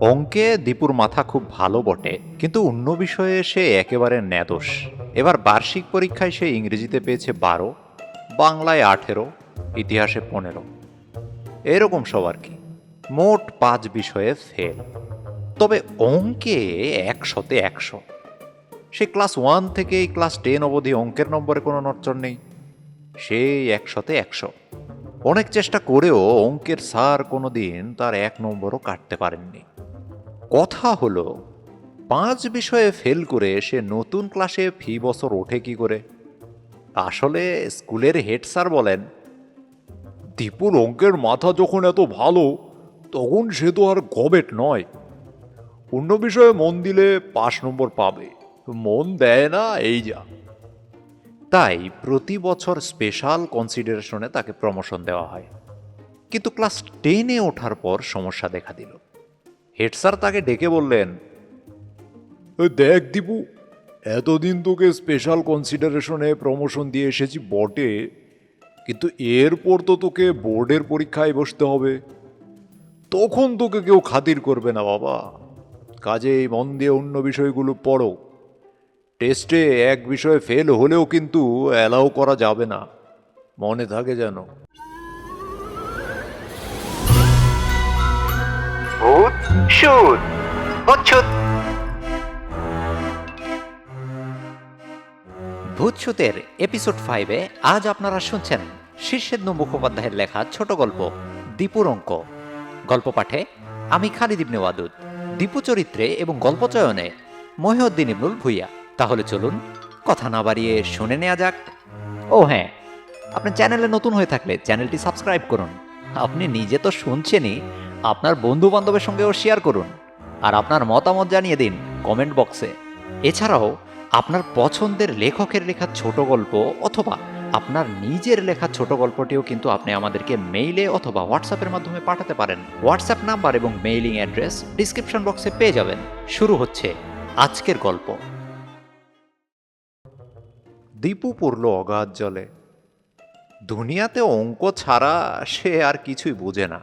অঙ্কে দীপুর মাথা খুব ভালো বটে, কিন্তু অন্য বিষয়ে সে একেবারে ন্যাদোষ। এবার বার্ষিক পরীক্ষায় সে ইংরেজিতে পেয়েছে বারো, বাংলায় আঠেরো, ইতিহাসে পনেরো। এরকম সব আর কি? মোট পাঁচ বিষয়ে ফেল। তবে অঙ্কে একশোতে একশো। সে ক্লাস ওয়ান থেকে ক্লাস টেন অবধি অঙ্কের নম্বরে কোনো নড়চড় নেই। সেই একশোতে একশো। অনেক চেষ্টা করেও অঙ্কের স্যার কোনো দিন তার এক নম্বরও কাটতে পারেননি। কথা হলো, পাঁচ বিষয়ে ফেল করে সে নতুন ক্লাসে ফি বছর ওঠে কি করে? আসলে স্কুলের হেড স্যার বলেন, দীপুর অঙ্কের মাথা যখন এত ভালো, তখন সে তো আর গবেট নয়। অন্য বিষয়ে মন দিলে পাঁচ নম্বর পাবে। মন দেয় না, এই যা। তাই প্রতি বছর স্পেশাল কনসিডারেশনে তাকে প্রমোশন দেওয়া হয়। কিন্তু ক্লাস টেনে ওঠার পর সমস্যা দেখা দিল। হেড স্যার তাকে ডেকে বললেন দেখ দীপু, এতদিন তোকে স্পেশাল কনসিডারেশনে প্রমোশন দিয়ে এসেছি বটে, কিন্তু এরপর তো তোকে বোর্ডের পরীক্ষায় বসতে হবে। তখন তোকে কেউ খাতির করবে না বাবা। কাজেই মন দিয়ে অন্য বিষয়গুলো পড়ো। টেস্টে এক বিষয়ে ফেল হলেও কিন্তু অ্যালাউ করা যাবে না। মনে থাকে যেন সুদ হচ্ছুত ভূতসুতের এপিসোড ফাইভে আজ আপনারা শুনছেন শীর্ষেন্দু মুখোপাধ্যায়ের লেখা ছোট গল্প, দীপুর অঙ্ক। গল্প পাঠে আমি খালিদ ইবনে ওয়াদুদ, দীপু চরিত্রে এবং গল্প চয়নে মহিউদ্দিন ইবনুল ভুইয়া। তাহলে চলুন, কথা না বাড়িয়ে শুনে নেওয়া যাক। ও হ্যাঁ আপনি চ্যানেলে নতুন হয়ে থাকলে চ্যানেলটি সাবস্ক্রাইব করুন। আপনি নিজে তো শুনছেনই আপনার বন্ধু বান্ধবের সঙ্গেও শেয়ার করুন আর আপনার মতামত জানিয়ে দিন কমেন্ট বক্সে এছাড়াও, আপনার পছন্দের লেখকের লেখা ছোট গল্প অথবা আপনার নিজের লেখা ছোট গল্পটিও কিন্তু আপনি আমাদেরকে মেইলে অথবা হোয়াটসঅ্যাপের মাধ্যমে পাঠাতে পারেন। হোয়াটসঅ্যাপ নাম্বার এবং মেইলিং অ্যাড্রেস ডিসক্রিপশন বক্সে পেয়ে যাবেন। শুরু হচ্ছে আজকের গল্প। দীপু পড়ল অগাধ জলে। দুনিয়াতে অঙ্ক ছাড়া সে আর কিছুই বোঝে না।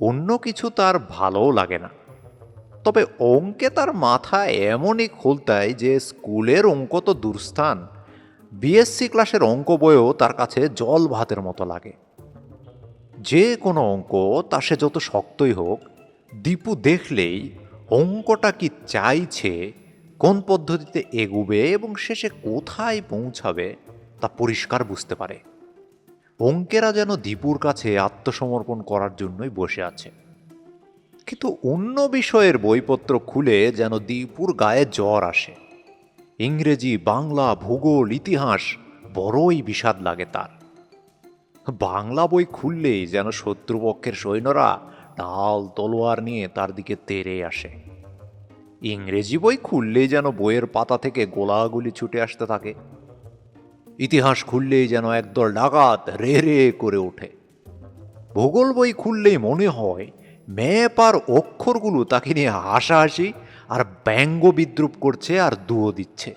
অন্য কিছু তার ভালোও লাগে না। তবে অঙ্কে তার মাথা এমনই খুলতায় যে স্কুলের অঙ্ক তো দূরস্থান। বিএসসি ক্লাসের অঙ্ক বইও তার কাছে জল ভাতের মতো লাগে। যে কোনো অঙ্ক তা সে যত শক্তই হোক, দীপু দেখলেই অঙ্কটা কি চাইছে, কোন পদ্ধতিতে এগুবে এবং শেষে কোথায় পৌঁছাবে তা পরিষ্কার বুঝতে পারে। অঙ্কেরা যেন দীপুর কাছে আত্মসমর্পণ করার জন্যই বসে আছে। কিন্তু অন্য বিষয়ের বইপত্র খুলে যেন দীপুর গায়ে জ্বর আসে। ইংরেজি, বাংলা, ভূগোল, ইতিহাস বড়ই বিষাদ লাগে তার। বাংলা বই খুললেই যেন শত্রুপক্ষের সৈন্যরা ঢাল তলোয়ার নিয়ে তার দিকে তেরে আসে। ইংরেজি বই খুললেই যেন বইয়ের পাতা থেকে গোলাগুলি ছুটে আসতে থাকে। ইতিহাস খুললেই যেন একদল ডাকাত রে রে করে ওঠে। ভূগোল বই খুললেই মনে হয় ম্যাপ আর অক্ষরগুলো তাকে নিয়ে হাসাহাসি আর ব্যঙ্গ বিদ্রুপ করছে আর দুও দিচ্ছে।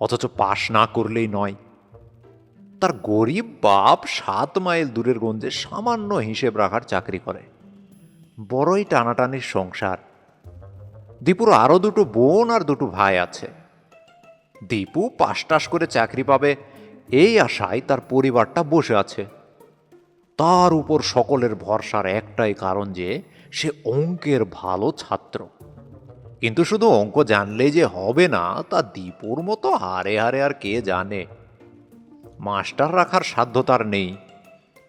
অথচ পাশ না করলেই নয়। তার গরিব বাপ সাত মাইল দূরের গঞ্জে সামান্য হিসেব রাখার চাকরি করে। বড়ই টানাটানির সংসার। দীপুর আরও দুটো বোন আর দুটো ভাই আছে। দীপু পাশ টাস করে চাকরি পাবে। এই আশায় তার পরিবারটা বসে আছে। তার উপর সকলের ভরসার একটাই কারণ যে সে অঙ্কের ভালো ছাত্র। কিন্তু শুধু অঙ্ক জানলেই যে হবে না, তা দীপুর মতো হারে হারে আর কে জানে। মাস্টার রাখার সাধ্য তার নেই।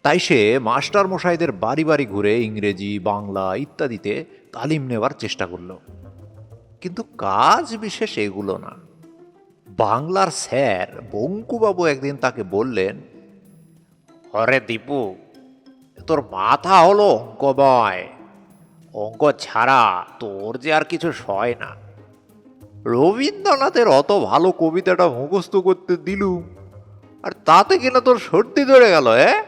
তাই সে মাস্টার মশাইদের বাড়ি বাড়ি ঘুরে ইংরেজি, বাংলা ইত্যাদিতে তালিম নেওয়ার চেষ্টা করল। কিন্তু কাজ বিশেষ এগুলো না। বাংলার স্যার বঙ্কুবাবু একদিন তাকে বললেন হরে দীপু, তোর মাথা হলো অঙ্কময় অঙ্ক ছাড়া তোর যে আর কিছু সয় না। রবীন্দ্রনাথের অত ভালো কবিতাটা মুখস্থ করতে দিলুম আর তাতে কিনা তোর সর্দি ধরে গেল, এ?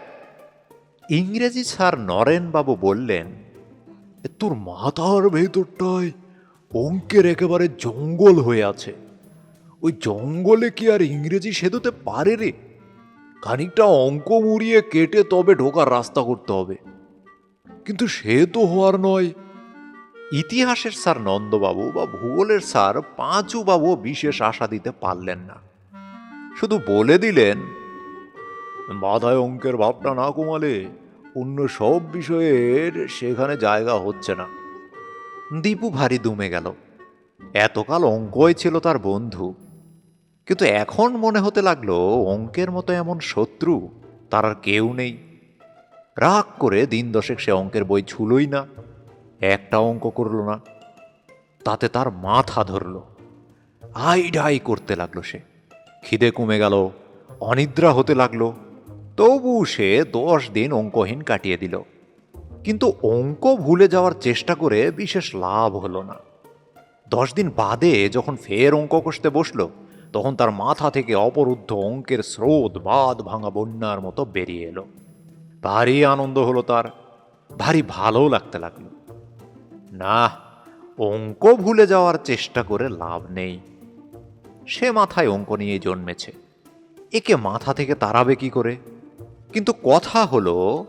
ইংরেজি স্যার নরেনবাবু বললেন তোর মাথার ভেতরটায় অঙ্কের একেবারে জঙ্গল হয়ে আছে। ওই জঙ্গলে কি আর ইংরেজি সেতুতে পারে রে? খানিকটা অঙ্ক মুড়িয়ে কেটে তবে ঢোকার রাস্তা করতে হবে। কিন্তু সে তো হওয়ার নয়। ইতিহাসের স্যার নন্দবাবু বা ভূগোলের স্যার পাঁচু বাবু বিশেষ আশা দিতে পারলেন না। শুধু বলে দিলেন, বাধায় অঙ্কের ভাবটা না কমালে অন্য সব বিষয়ের সেখানে জায়গা হচ্ছে না। দীপু ভারী দুমে গেল। এতকাল অঙ্কই ছিল তার বন্ধু। কিন্তু এখন মনে হতে লাগল, অঙ্কের মতো এমন শত্রু, তার আর কেউ নেই। রাগ করে দিন দশেক সে অঙ্কের বই ছুলোই না, একটা অঙ্ক করল না, তাতে তার মাথা ধরল। আই ডাই করতে লাগল সে, খিদে কমে গেল, অনিদ্রা হতে লাগল, তবু সে দশ দিন অঙ্কহীন কাটিয়ে দিল। কিন্তু অঙ্ক ভুলে যাওয়ার চেষ্টা করে বিশেষ লাভ হলো না। দশ দিন বাদে যখন ফের অঙ্ক কষতে বসল তখন তার মাথা থেকে অপরুদ্ধ অঙ্কের স্রোত বাদ ভাঙা বন্যার মতো বেরিয়ে এলো। ভারী আনন্দ হলো তার, ভারী ভালো লাগতে লাগল। না অঙ্ক ভুলে যাওয়ার চেষ্টা করে লাভ নেই। সে মাথায় অঙ্ক নিয়ে জন্মেছে। একে মাথা থেকে তাড়াবে কি করে? কিন্তু কথা হলো,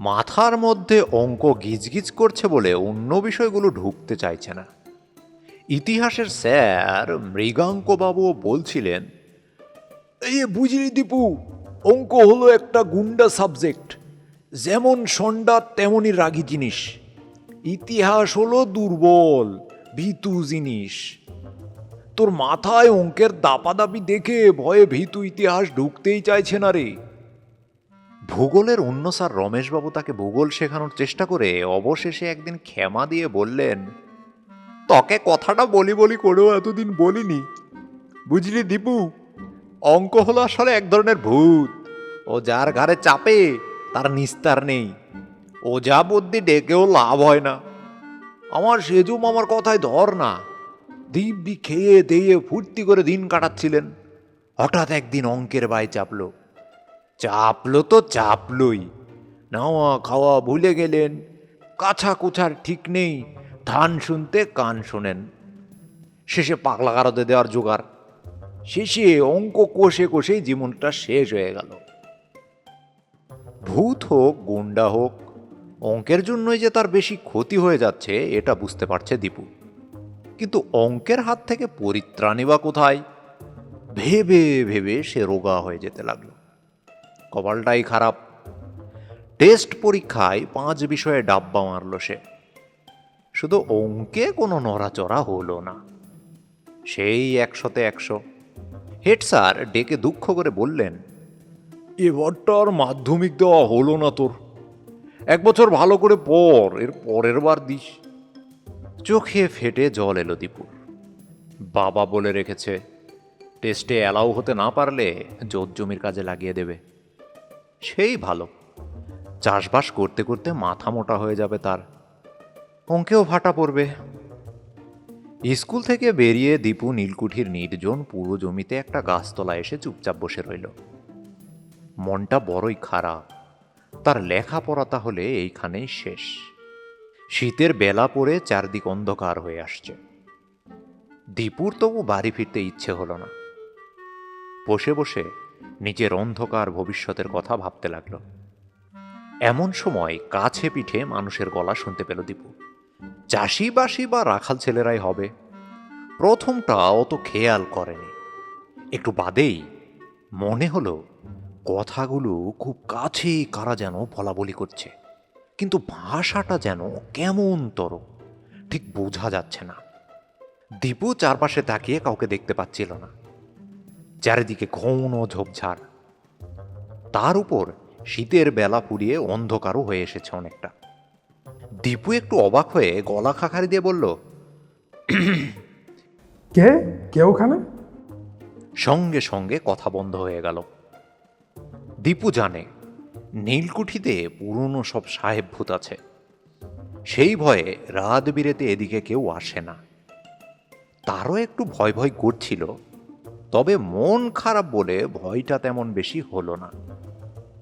মাথার মধ্যে অঙ্ক গিজগিজ করছে বলে অন্য বিষয়গুলো ঢুকতে চাইছে না। ইতিহাসের স্যার মৃগাঙ্কবাবু বলছিলেন এই বুঝলি দীপু, অঙ্ক হলো একটা গুন্ডা সাবজেক্ট। যেমন সন্ডা, তেমনই রাগী জিনিস। ইতিহাস হলো দুর্বল, ভীতু জিনিস। তোর মাথায় অঙ্কের দাপাদাপি দেখে ভয়ে ভীতু ইতিহাস ঢুকতেই চাইছে না রে। ভূগোলের অন্য স্যার রমেশবাবু তাকে ভূগোল শেখানোর চেষ্টা করে অবশেষে একদিন ক্ষমা দিয়ে বললেন তোকে কথাটা বলি বলি করেও এতদিন বলিনি। বুঝলি দীপু? অঙ্ক হলো আসলে এক ধরনের ভূত। ও যার ঘাড়ে চাপে, তার নিস্তার নেই। ও যা বুদ্ধি ডেকেও লাভ হয় না। আমার সেজুম আমার কথায় ধর না। দিব্যি খেয়ে দেয়ে ফুর্তি করে দিন কাটাচ্ছিলেন। হঠাৎ একদিন অঙ্কের বাই চাপল। চাপলো তো চাপলই। নাওয়া খাওয়া ভুলে গেলেন। কাছা কুছার ঠিক নেই। ধান শুনতে কান শোনেন। শেষে পাগলা গারদে দেওয়ার জোগাড়। শেষে অঙ্ক কষে কষেই জীবনটা শেষ হয়ে গেল। ভূত হোক, গুন্ডা হোক, অঙ্কের জন্যই যে তার বেশি ক্ষতি হয়ে যাচ্ছে, এটা বুঝতে পারছে দীপু। কিন্তু অঙ্কের হাত থেকে পরিত্রাণী বা কোথায়? ভেবে ভেবে সে রোগা হয়ে যেতে লাগল। কপালটাই খারাপ। টেস্ট পরীক্ষায় পাঁচ বিষয়ে ডাব্বা মারল সে। শুধু অঙ্কে কোনো নড়াচড়া হলো না। সেই একশোতে একশো। হেড স্যার ডেকে দুঃখ করে বললেন, এবারটা আর মাধ্যমিক দেওয়া হলো না তোর। এক বছর ভালো করে পর এর পরের বার দিস। চোখে ফেটে জল এলো দীপুর। বাবা বলে রেখেছে, টেস্টে অ্যালাউ হতে না পারলে জোর জমির কাজে লাগিয়ে দেবে। সেই ভালো। চাষবাস করতে করতে মাথা মোটা হয়ে যাবে তার। অঙ্কেও ভাটা পড়বে। স্কুল থেকে বেরিয়ে দীপু নীলকুঠির নির্জন পুরো জমিতে একটা গাছতলা এসে চুপচাপ বসে রইল। মনটা বড়ই খারাপ। তার লেখাপড়া তাহলে এইখানেই শেষ। শীতের বেলা পড়ে চারদিক অন্ধকার হয়ে আসছে। দীপুর তবু বাড়ি ফিরতে ইচ্ছে হলো না। বসে বসে নিজের অন্ধকার ভবিষ্যতের কথা ভাবতে লাগল। এমন সময় কাছে পিঠে মানুষের গলা শুনতে পেল দীপু। চাষিবাসি বা রাখাল ছেলেরাই হবে। প্রথমটা অত খেয়াল করেনি। একটু বাদেই মনে হলো, কথাগুলো খুব কাছেই কারা যেন বলা বলি করছে, কিন্তু ভাষাটা যেন কেমন তর ঠিক বোঝা যাচ্ছে না। দীপু চারপাশে তাকিয়ে কাউকে দেখতে পাচ্ছিল না। চারিদিকে ঘন ঝোপঝাড়। তার উপর শীতের বেলা পুড়িয়ে অন্ধকারও হয়ে এসেছে অনেকটা। দীপু একটু অবাক হয়ে গলা খাখারি দিয়ে বলল কে? কে ওখানে? সঙ্গে সঙ্গে কথা বন্ধ হয়ে গেল। দীপু জানে নীলকুঠিতে পুরনো সব সাহেব ভূত আছে। সেই ভয়ে রাত বিরেতে এদিকে কেউ আসে না। তারও একটু ভয় ভয় করছিল তবে মন খারাপ বলে ভয়টা তেমন বেশি হলো না।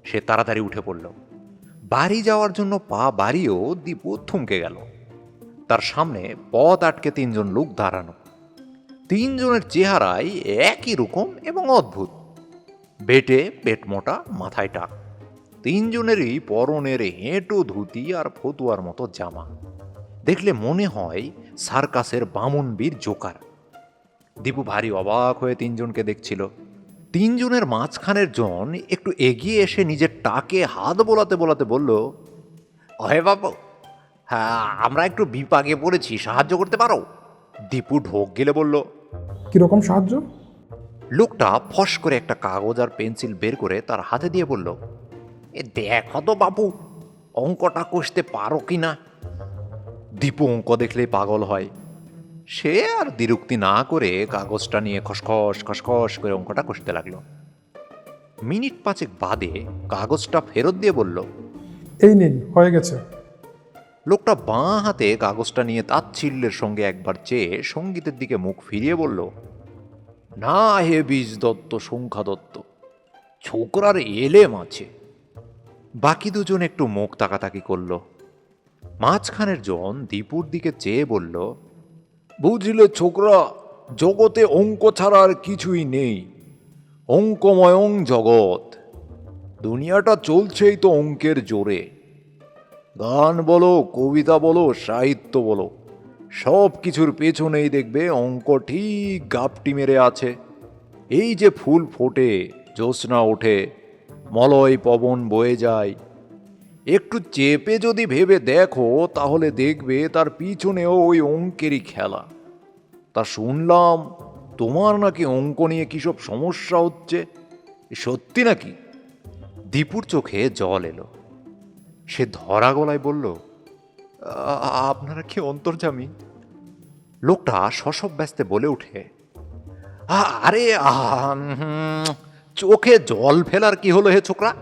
সে তাড়াতাড়ি উঠে পড়ল। বাড়ি যাওয়ার জন্য পা বাড়িয়েও দীপু থমকে গেল। তার সামনে পথ আটকে তিনজন লোক দাঁড়ানো। তিনজনের চেহারাই একই রকম এবং অদ্ভুত। বেটে পেট মোটা, মাথায় টাক। তিনজনেরই পরনের হেঁটো ধুতি আর ফতুয়ার মতো জামা। দেখলে মনে হয় সার্কাসের বামনবীর জোকার। দীপু ভারী অবাক হয়ে তিনজনকে দেখছিল। তিনজনের মাঝখানের জন একটু এগিয়ে এসে নিজের টাকে হাত বোলাতে বোলাতে বলল অহে বাবু হ্যাঁ আমরা একটু বিপাকে পড়েছি সাহায্য করতে পারো? দীপু ঢোক গেলে বলল কীরকম সাহায্য? লোকটা ফস করে একটা কাগজ আর পেন্সিল বের করে তার হাতে দিয়ে বলল এ দেখো তো বাবু অঙ্কটা কষতে পারো কি না দীপু অঙ্ক দেখলেই পাগল হয়। সে আর দ্বিরুক্তি না করে কাগজটা নিয়ে খসখস খসখস করে অঙ্কটা কষতে লাগল। মিনিট পাঁচেক বাদে কাগজটা ফেরত দিয়ে বলল এই নিন হয়ে গেছে। লোকটা বাঁ হাতে কাগজটা নিয়ে তাচ্ছিল্যের সঙ্গে একবার চেয়ে সঙ্গীতের দিকে মুখ ফিরিয়ে বলল না হে বীজ দত্ত সংখ্যা দত্ত ছোকরার এলেম আছে। বাকি দুজন একটু মুখ তাকাতাকি করল। মাঝখানের জন দীপুর দিকে চেয়ে বলল বুঝলে ছোকরা, জগতে অঙ্ক ছাড়া আর কিছুই নেই। অঙ্কময়ং জগৎ। দুনিয়াটা চলছেই তো অঙ্কের জোরে। গান বলো, কবিতা বলো, সাহিত্য বলো, সব কিছুর পেছনেই দেখবে অঙ্ক ঠিক গাপটি মেরে আছে। এই যে ফুল ফোটে, জ্যোৎস্না ওঠে, মলয় পবন বয়ে যায় একটু চেপে যদি ভেবে দেখো, তাহলে দেখবে তার পিছনেও ওই অঙ্কেরই খেলা। তা শুনলাম, তোমার নাকি অঙ্ক নিয়ে কি সব সমস্যা হচ্ছে? সত্যি নাকি? দীপুর চোখে জল এলো। সে ধরা গলায় বলল আপনারা কি অন্তর্জামী? লোকটা শশব ব্যস্তে বলে উঠে "আ- আরে চোখে জল ফেলার কি হলো হে ছোকরা?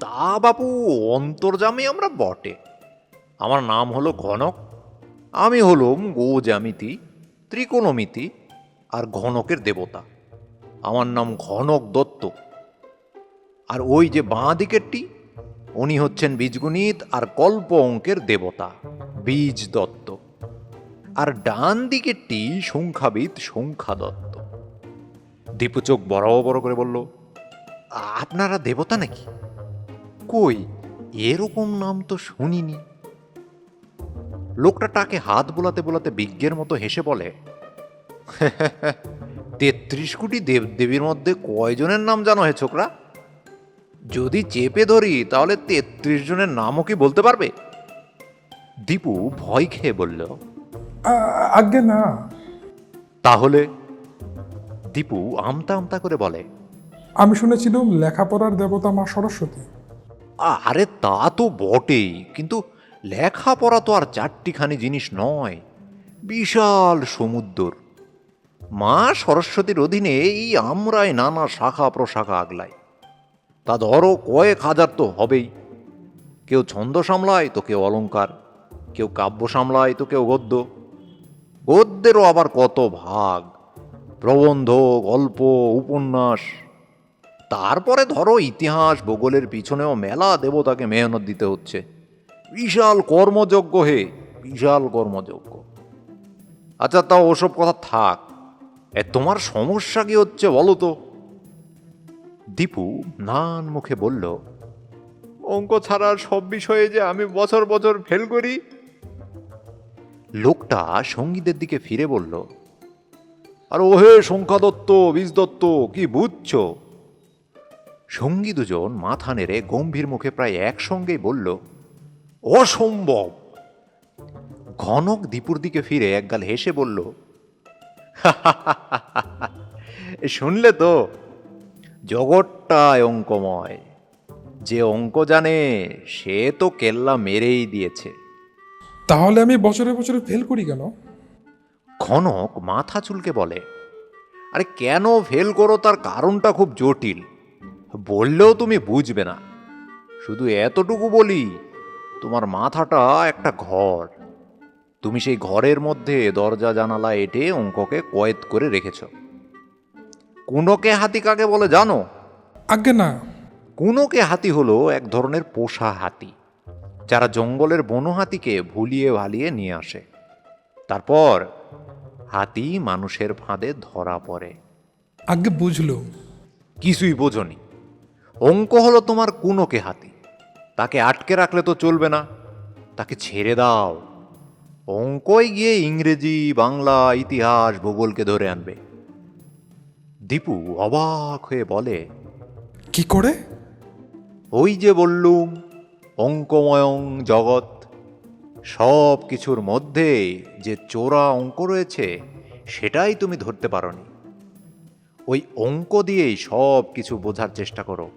তা বাবু অন্তর্জামী আমরা বটে। আমার নাম হলো ঘনক, আমি হলুম গো জ্যামিতি ত্রিকোণমিতি আর ঘনকের দেবতা। আমার নাম ঘনক দত্ত। আর ওই যে বাঁ দিকেরটি, উনি হচ্ছেন বীজগণিত আর কল্প অঙ্কের দেবতা, বীজ দত্ত। আর ডান দিকেরটি সংখ্যাবিদ সংখ্যা দত্ত। দীপু চোখ বড় বড় করে বলল, আপনারা দেবতা নাকি? কই? এরকম নাম তো শুনিনি। লোকটা টাকে হাত বোলাতে বোলাতে বিজ্ঞের মতো হেসে বলে তেত্রিশ কোটি দেব দেবীর মধ্যে কয়জনের নাম জানো হে ছোকরা? যদি চেপে ধরি তাহলে তেত্রিশ জনের নামও কি বলতে পারবে? দীপু ভয় খেয়ে বলল আ- আজ্ঞে না। তাহলে? দীপু আমতা আমতা করে বলে আমি শুনেছিলাম লেখাপড়ার দেবতা মা সরস্বতী। আরে তা তো বটেই, কিন্তু লেখাপড়া তো আর চারটিখানি জিনিস নয়। বিশাল সমুদ্র। মা সরস্বতীর অধীনে এই আমরাই নানা শাখা প্রশাখা আগলায়। তা ধরো কয়েক হাজার তো হবেই। কেউ ছন্দ সামলায় তো কেউ অলংকার কেউ কাব্য সামলায় তো কেউ গদ্য। গদ্যেরও আবার কত ভাগ? প্রবন্ধ, গল্প, উপন্যাস তারপরে ধরো ইতিহাস ভূগোলের পিছনেও মেলা দেবতাকে মেহনত দিতে হচ্ছে। বিশাল কর্মযজ্ঞ হে বিশাল কর্মযজ্ঞ। আচ্ছা তাও ওসব কথা থাক। এ তোমার সমস্যা কি হচ্ছে বলো তো? দীপু নান মুখে বলল অঙ্ক ছাড়া সব বিষয়ে যে আমি বছর বছর ফেল করি? লোকটা সঙ্গীদের দিকে ফিরে বলল আর ওহে সংখ্যা দত্ত বীজ দত্ত কি বুঝছ? সঙ্গী দুজন মাথা নেড়ে গম্ভীর মুখে প্রায় একসঙ্গেই বলল অসম্ভব! ঘনক দীপুর দিকে ফিরে একগাল হেসে বলল শুনলে তো জগৎটায় অঙ্কময়। যে অঙ্ক জানে সে তো কেল্লা মেরেই দিয়েছে। তাহলে আমি বছরে বছরে ফেল করি কেন? ঘনক মাথা চুলকে বলে আরে কেন ফেল করো? তার কারণটা খুব জটিল। বললেও তুমি বুঝবে না। শুধু এতটুকু বলি তোমার মাথাটা একটা ঘর। তুমি সেই ঘরের মধ্যে দরজা জানালা এঁটে অঙ্ককে কয়েদ করে রেখেছ। কুনোকে হাতি কাকে বলে জানো? আজ্ঞে না। কুনোকে হাতি হলো এক ধরনের পোষা হাতি যারা জঙ্গলের বনো হাতিকে ভুলিয়ে ভালিয়ে নিয়ে আসে। তারপর হাতি মানুষের ফাঁদে ধরা পড়ে। আজ্ঞে বুঝলো। কিছুই বোঝনি। অঙ্ক হলো তোমার কুনোকে হাতি। তাকে আটকে রাখলে তো চলবে না। তাকে ছেড়ে দাও। অঙ্কই গিয়ে ইংরেজি বাংলা ইতিহাস ভূগোলকে ধরে আনবে। দীপু অবাক হয়ে বলে কি করে? ওই যে বললুম অঙ্কময়ং জগৎ সব কিছুর মধ্যে যে চোরা অঙ্ক রয়েছে সেটাই তুমি ধরতে পারোনি। ওই অঙ্ক দিয়েই সব কিছু বোঝার চেষ্টা করো।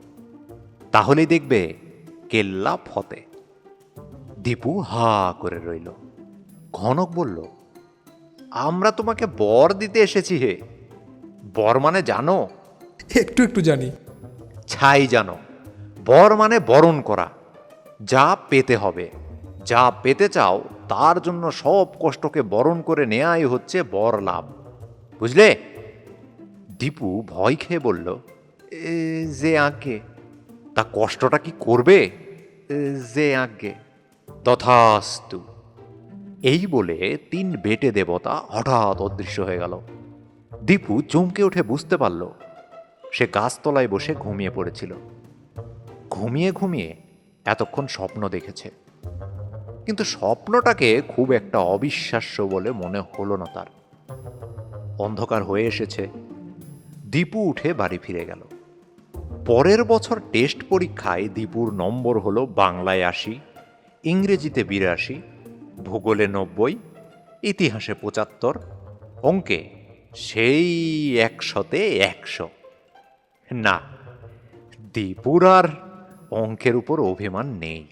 তাহলেই দেখবে কেল্লা ফতে দীপু হা করে রইল। ঘনক বলল আমরা তোমাকে বর দিতে এসেছি হে। বর মানে জানো? একটু একটু জানি। ছাই জানো। বর মানে বরণ করা। যা পেতে হবে। যা পেতে চাও তার জন্য সব কষ্টকে বরণ করে নেয়াই হচ্ছে বর লাভ। বুঝলে? দীপু ভয় খেয়ে বলল যে আঁকে তা কষ্টটা কি করবে? যে আঁকে তথাস্তু। এই বলে তিন বেটে দেবতা হঠাৎ অদৃশ্য হয়ে গেল। দীপু চমকে উঠে বুঝতে পারল সে গাছতলায় বসে ঘুমিয়ে পড়েছিল। ঘুমিয়ে ঘুমিয়ে এতক্ষণ স্বপ্ন দেখেছে। কিন্তু স্বপ্নটাকে খুব একটা অবিশ্বাস্য বলে মনে হলো না তার। অন্ধকার হয়ে এসেছে। দীপু উঠে বাড়ি ফিরে গেল। পরের বছর টেস্ট পরীক্ষায় দীপুর নম্বর হল বাংলায় আশি, ইংরেজিতে বিরাশি, ভূগোলে নব্বই, ইতিহাসে পঁচাত্তর, অঙ্কে সেই একশোতে একশো। না, দীপুর আর অঙ্কের উপর অভিমান নেই।